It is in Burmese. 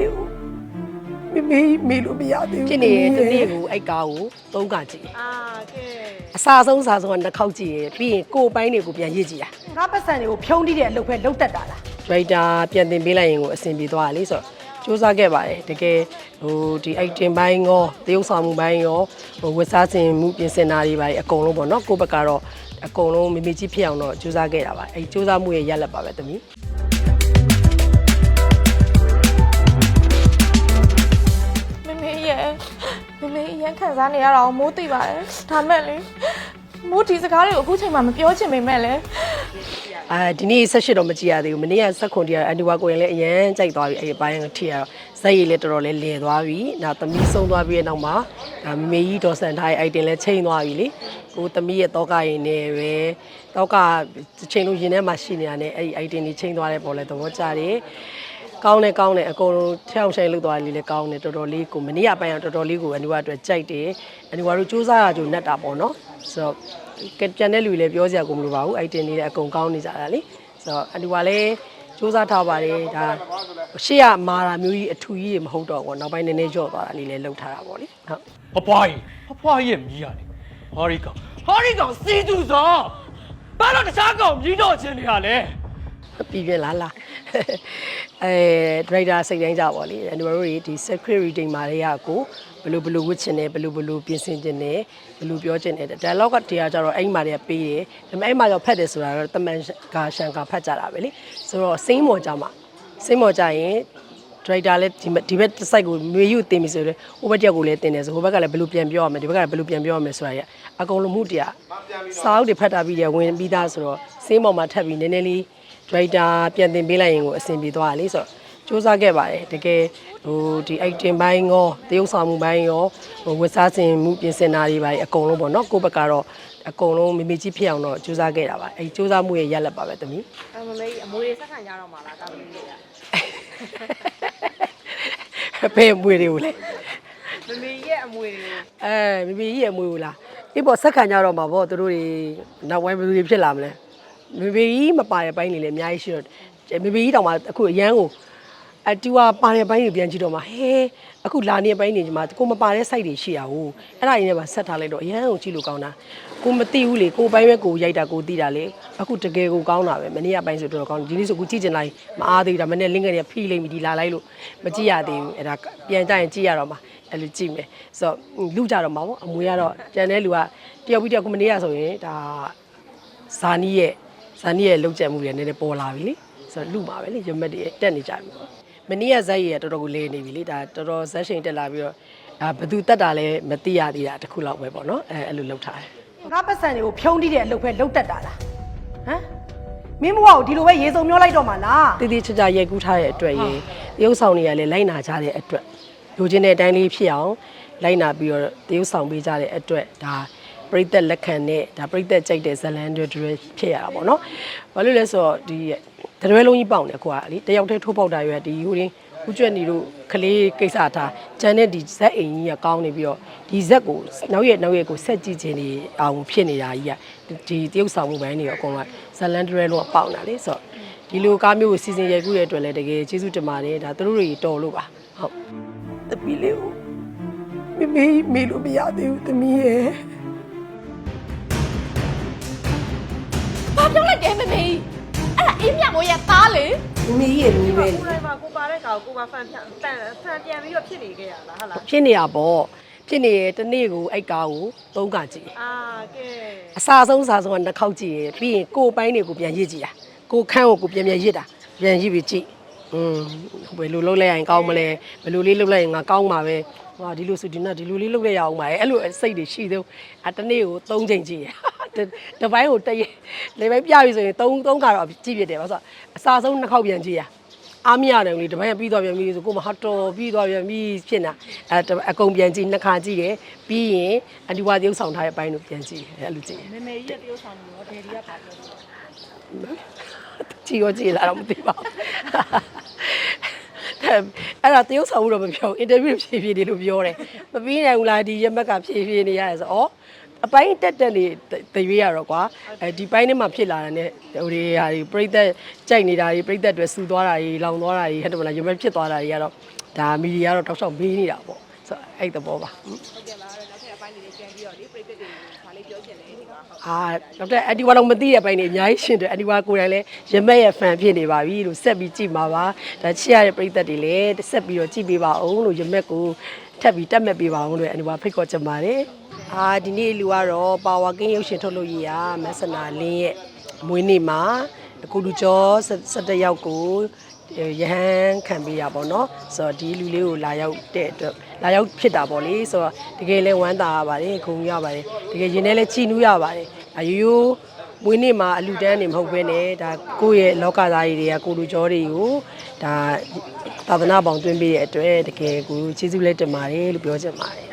လေးကိုမမေမေလို့မရသေးဘူးဖြစ်နေတဲ့တနေ့ကိုအဲ့ကားကိုသုံးကကြည့်အာကဲအစာဆုံးစာဆုံးကနှစ်ခေါက်ကြည့်ရပြီးရင်ကိုယ်ပိုင်းတွေကိုပြန်ရစ်ကြည့်ရငါပတ်စံတွေကိုဖြုံးတိတဲ့အလုပ်ပဲလုပ်တတ်တာလားဒရိုက်တာပြန်တင်ပေးလိုက်ရင်ကိုအဆင်ပြေသွားတာလေဆိုတော့စူးစမ်းခဲ့ပါတယ်တကယ်ဟိုဒီ item ဘိုင်းရောတရုပ်ဆောင်မှုဘိုင်းရောဟိုဝတ်စားခြင်းမှုပြင်ဆင်တာတွေပါအကုန်လုံးပေါ့နော်ကိုယ့်ဘက်ကတော့အကုန်လုံးမိမိကြီးဖြစ်အောင်တော့စူးစမ်းခဲ့တာပါအဲစူးစမ်းမှုရဲ့ရလက်ပါပဲတမီးမ ခံစားနေရတာကိုမိုးသိပါတယ်ဒါမဲ့လေမိုးဒီစကားတွေကိုအခုချိန်မှမပြောချင်ပေမဲ့လေအာဒီနေ့ဆက်ရှိတော့မကြည့်ရသေးဘူးမနေ့ကဆက်ခွန်တည်းကအန်ဒီဝါကိုရင်လည်းအရန်ကြိုက်သွားပြီအဲ့ဒီဘိုင်းကထိရတော့ဇက်ရည်လည်းတော်တော်လေးလည်သွားပြီနောက်သမီးဆုံးသွားပြီးတဲ့နောက်မှာဒါမမေကြီးဒေါ်ဆန်ထားရဲ့အိုက်တင်လည်းချိန်သွားပြီလေကိုသမီးရဲ့တောကရင်နဲ့ပဲတောကချိန်လို့ရင်ထဲမှာရှိနေရတယ်အဲ့ဒီအိုက်တင်ကြီးချိန်သွားတဲ့ပေါ်လဲသဘောကျတယ် ကောင်းတယ်ကောင်းတယ်အကုန်လုံးထျောင်ဆိုင်လုပ်သွားတယ်လေကောင်းတယ်တော်တော်လေးကိုမနေ့ကပိုင်းကတော်တော်လေးကိုအန်ဒီဝါအတွက်ကြိုက်တယ်အန်ဒီဝါတို့စူးစမ်းရကြုံနဲ့တာပေါ့နော်ဆိုတော့ကပြန်တဲ့လူတွေလည်းပြောစရာကိုမလိုပါဘူးအိုက်တင်နေတဲ့အကုန်ကောင်းနေကြတာလေဆိုတော့အတူကလည်းစူးစမ်းထားပါတယ်ဒါရှေ့ကမာတာမျိုးကြီးအထူကြီးတွေမဟုတ်တော့ဘူးနောက်ပိုင်းနည်းနည်းကြော့သွားတာလေးလည်းလှုပ်ထားတာပေါ့လေဟုတ်ဖွားဖွားကြီးဖွားဖွားကြီးရဲ့မြည်ရတယ်ဟာရီကောင်ဟာရီကောင်စီသူစောဘာလို့တခြားကောင်မြည်တော့ခြင်းတွေဟာလဲ ပြည်ပြလားလားအဲဒရိုက်တာစိတ်တိုင်းကြပါလေအန်ဒီတို့တွေဒီ secret reading မှာတွေကကိုဘယ်လိုဘယ်လိုဝတ်ချင်တယ်ဘယ်လိုဘယ်လိုပြင်ဆင်ချင်တယ်ဘယ်လိုပြောချင်တယ် dialogue ကတရားကြတော့အဲ့မှာတွေကပေးတယ်ဒါပေမဲ့အဲ့မှာတော့ဖတ်တယ်ဆိုတာတော့တမန်ကရှန်ကဖတ်ကြတာပဲလေဆိုတော့စိမ့်မော်ကြမှာစိမ့်မော်ကြရင်ဒရိုက်တာလည်းဒီဘက်ဒီဘက်တစ်စိုက်ကိုမျိုးယူတင်ပြီဆိုတော့ဟိုဘက်တစ်ယောက်ကိုလည်းတင်တယ်ဆိုဟိုဘက်ကလည်းဘယ်လိုပြန်ပြောရမလဲဒီဘက်ကလည်းဘယ်လိုပြန်ပြောရမလဲဆိုတာရအကုန်လုံးမှုတရားစာအုပ်တွေဖတ်တာပြီးတယ်ဝင်ပြီးသားဆိုတော့စေးမောင်မှာထပ်ပြီးနည်းနည်းလေးဒ ရိုက်တာပြန်တင်ပေးလိုက်ရင်ကိုအဆင်ပြေသွားတာလေဆိုတော့စူးစမ်းခဲ့ပါတယ်တကယ်ဟိုဒီ item ဘိုင်းရောတရုပ်ဆောင်မှုဘိုင်းရောဟိုဝတ်စားခြင်းမှုပြင်ဆင်တာတွေပါအကုန်လုံးပေါ့နော်ကိုယ့်ဘက်ကတော့အကုန်လုံးမိမိကြီးဖြစ်အောင်တော့စူးစမ်းခဲ့တာပါအဲစူးစမ်းမှုရဲ့ရလက်ပါပဲတမီးအမမေအမွေတွေဆက်ခံကြတော့မှာလားတာဝန်ကြီးတွေကဖဲ့မွေတွေကိုလေမမေရဲ့အမွေတွေကိုအဲမိမိကြီးရဲ့မွေကိုလားဒီပေါ်ဆက်ခံကြတော့မှာပေါ့သူတို့တွေနောက်ဝိုင်းဘယ်သူတွေဖြစ်လာမလဲ မိမိကြီးမပါတဲ့ဘိုင်းတွေလည်းအများကြီးရှိတော့မိမိကြီးတောင်မှအခုအရန်ကိုအတူကပါတဲ့ဘိုင်းတွေပြန်ကြည့်တော့မှဟဲအခုလာနေတဲ့ဘိုင်းတွေဒီမှာကိုမပါတဲ့ site တွေရှိရဟုတ်အဲ့ဒါရင်းနဲ့ပါဆက်ထားလိုက်တော့အရန်ကိုကြည့်လို့ကောင်းတာကိုမသိဘူးလေကိုဘိုင်းပဲကိုရိုက်တာကိုသိတာလေအခုတကယ်ကိုကောင်းတာပဲမနေ့ကဘိုင်းဆိုတော့ကောင်းဒီနေ့ဆိုကိုကြည့်ချင်လိုက်မအားသေးဘူးဒါမနေ့လင်းငယ်တွေကဖိလိမ့်ပြီဒီလာလိုက်လို့မကြည့်ရသေးဘူးအဲ့ဒါပြန်ကြရင်ကြည့်ရတော့မှာအဲ့လိုကြည့်မယ်ဆိုတော့လူကြတော့မှာပေါ့အမွေကတော့ကြံတဲ့လူကတယောက်ပြီးတယောက်ကိုမနေ့ကဆိုရင်ဒါဇာနီးရဲ့ ဇာနီးရဲ့လုံချက်မှုတွေနည်းနည်းပေါ်လာပြီလေဆိုတော့လူမှာပဲလေရမက်တွေတက်နေကြပြီပေါ့မနေ့ကဇက်ရည်ကတော်တော်ကိုလဲနေပြီလေဒါတော်တော်ဇက်ရှင်တက်လာပြီးတော့ဒါဘသူတက်တာလဲမသိရသေးတာတစ်ခုလောက်ပဲပေါ့နော်အဲအဲ့လိုလုပ်ထားတယ်ငါပတ်စံတွေကိုဖြုံးတိတဲ့အလုပ်ပဲလုပ်တတ်တာလားဟမ်မင်းဘဝကိုဒီလိုပဲရေစုံမျောလိုက်တော့မှာလားတည်တည်ချာချာရိုက်ကူးထားတဲ့အတွက်ရေတရုပ်ဆောင်တွေကလည်းလိုက်နာကြတဲ့အတွက်လိုချင်တဲ့အတိုင်းလေးဖြစ်အောင်လိုက်နာပြီးတော့တရုပ်ဆောင်ပေးကြတဲ့အတွက်ဒါ ပရိသတ်လက်ခံနဲ့ဒါပရိသတ်ကြိုက်တဲ့ဇလန်တွေတွေဖြစ်ရတာပေါ့နော်။ဘာလို့လဲဆိုတော့ဒီတရွဲလုံးကြီးပေါက်နေကွာလေတယောက်တည်းထိုးပေါက်တာရွယ်ဒီဟိုရင်းဦးကျွတ်နေလို့ကလေးကိစ္စထားဂျန်တဲ့ဒီဇက်အိမ်ကြီးကကောင်းနေပြီးတော့ဒီဇက်ကိုနောက်ရက်နောက်ရက်ကိုဆက်ကြည့်ခြင်းနေအောင်ဖြစ်နေတာကြီးကဒီတရုပ်ဆောင်မှုပိုင်းတွေအကုန်လုံးဇလန်တရွဲလုံးကပေါက်နေတာလေဆိုတော့ဒီလိုကားမျိုးကိုစီစဉ်ရိုက်ကူးတဲ့အတွက်လည်းတကယ်ကျေးဇူးတင်ပါတယ်ဒါသူတို့တွေတော်လို့ပါဟုတ်တပီလေးကိုမမေမေလို့မရသေးဘူးသမီးရဲ့ ဒါအေးမြမိုးရဲ့သားလေမမီးရဲ့မီးပဲကိုယ်တိုင်မှာကိုပါတဲ့ကောင်ကိုပါဖန်ပြန်တန်ဖန်ပြန်ပြီးတော့ဖြစ်နေခဲ့ရလားဟုတ်လားဖြစ်နေရပေါ့ဖြစ်နေရတနေ့ကိုအိုက်ကားကိုသုံးကကြည့်အာကဲအစာဆုံးစာဆုံးကနှစ်ခေါက်ကြည့်ရပြီးရင်ကိုယ်ပိုင်းတွေကိုပြန်ရစ်ကြည့်တာကိုယ်ခန်းကိုကိုပြန်ပြန်ရစ်တာပြန်ရစ်ပြီးကြည့်อืมဘယ်လိုလုပ်လိုက်ရင်ကောင်းမလဲဘယ်လိုလေးလုပ်လိုက်ရင်ငါကောင်းမှာပဲဟာဒီလိုဆိုဒီနောက်ဒီလိုလေးလုပ်လိုက်ရအောင်ပါအဲ့လိုစိတ်တွေရှိသေးအတနေ့ကို၃ချိန်ကြည့်ရ တပိုင်းကိုတရက်လေပိုင်းပြပြီဆိုရင်၃၃ခါတော့ကြည့်ပြတယ်ဘာလို့အစာဆုံးနှစ်ခေါက်ပြန်ကြည့်ရအားမရတယ်လေတပည့်ပြီးသွားပြန်ပြီဆိုကိုမဟာတော်ပြီးသွားပြန်ပြီဖြစ်နေတာအဲအကုန်ပြန်ကြည့်နှစ်ခါကြည့်တယ်ပြီးရင်အဒီဝါတရုပ်ဆောင်ထားတဲ့အပိုင်းကိုပြန်ကြည့်တယ်အဲ့လိုကြည့်မမေကြီးရဲ့တရုပ်ဆောင်မှုရောဒယ်ဒီကပါပြောကြည့်ရောကြည့်လာတော့မသိပါဘူးအဲ့ဒါတရုပ်ဆောင်မှုတော့မပြောအင်တာဗျူးဖြည့်ဖြည့်နေလို့ပြောတယ်မပြီးနိုင်ဘူးလားဒီရက်မက်ကဖြည့်ဖြည့်နေရတယ်ဆိုဩတ အပိုင်းတက်တက်နေတရွေးရတော့ကွာအဲဒီပိုင်းထဲမှာဖြစ်လာတဲ့ဟိုတွေဟာဒီပြိသက်ကြိုက်နေတာတွေပြိသက်တွေစူသွားတာတွေလောင်သွားတာတွေဟဲ့တယ်မလားရုံပဲဖြစ်သွားတာတွေကတော့ဒါမီဒီယာကတော့တောက်လျှောက်မေးနေတာပေါ့ဆိုတော့အဲ့သဘောပါအာတော့တဲ့အန်တီဝါလုံးမသိတဲ့ဘိုင်းနေအများကြီးရှင်တယ်အန်တီဝါကိုယ်တိုင်လည်းရမက်ရဲ့ fan ဖြစ်နေပါပြီလို့ဆက်ပြီးကြည့်ပါပါဒါချစ်ရတဲ့ပရိသတ်တွေလည်းဆက်ပြီးတော့ကြည့်ပေးပါအောင်လို့ရမက်ကို ထပ်ပြီးတက်မဲ့ပေးပါအောင်လို့အန်တီဝါဖိတ်ခေါ်ချင်ပါတယ်အာဒီနေ့လူကတော့ Power King ရုပ်ရှင်ထုတ်လို့ရရမဆနာလင်းရဲ့မွေးနေ့မှာအခုလူကျော်17ယောက်ကိုရဟန်းခံပေးရပါတော့ဆိုတော့ဒီလူလေးကိုလာရောက်တဲ့အတွက်လာရောက်ဖြစ်တာပေါ့လေဆိုတော့တကယ်လဲဝမ်းသာရပါတယ်ဂုဏ်ရပါတယ်တကယ်ရင်ထဲလဲချီနူးရပါတယ်အယိုးရိုး မွေးနေ့မှာအလူတန်းနေမဟုတ်ဘဲနဲ့ဒါကိုယ့်ရဲ့လောကသားတွေကကိုလူကျော်တွေကိုဒါသာသနာပေါင်းသွင်းပေးတဲ့အတွက်တကယ်ကိုကျေးဇူးလက်တင်ပါတယ်လို့ပြောချင်ပါတယ်